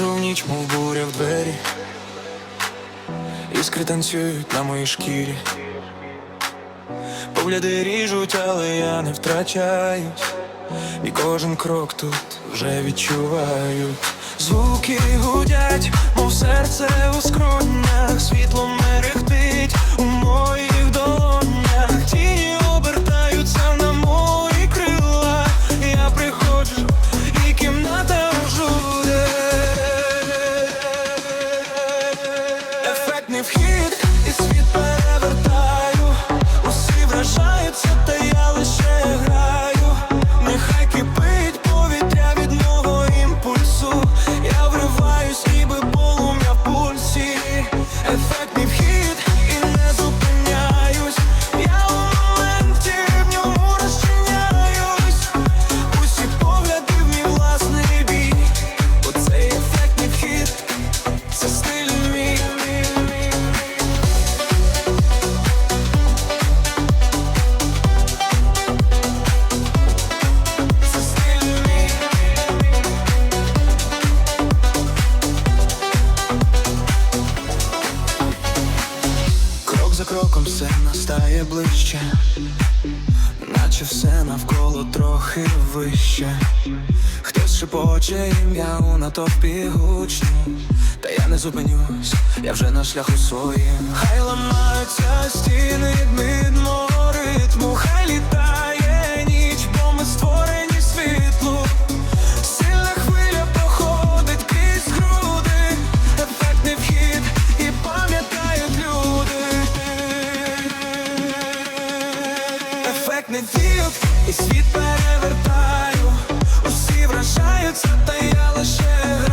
Заходжу в ніч, мов буря в двері, іскри танцюють на моїй шкірі. Погляди ріжуть, але я не втрачаюсь. І кожен крок тут вже відчуваю. Звуки гудять, мов серце Ефектний вхід, і світ перевертаю. Все настає ближче, наче все навколо трохи вище. Хтось шепоче ім'я у натовпі гучно, та я не зупинюсь, я вже на шляху своїм. Хай ламаються стіни від Ефектний вхід і світ перевертаю. Усі вражаються, та я лише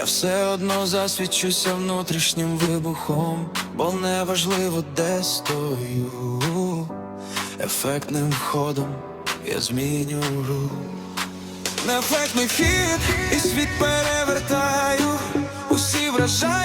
я все одно засвідчуся внутрішнім вибухом, бо неважливо, де стою, ефектним ходом я зміню рух. Неефектний хід і світ перевертаю. Усі вражаються,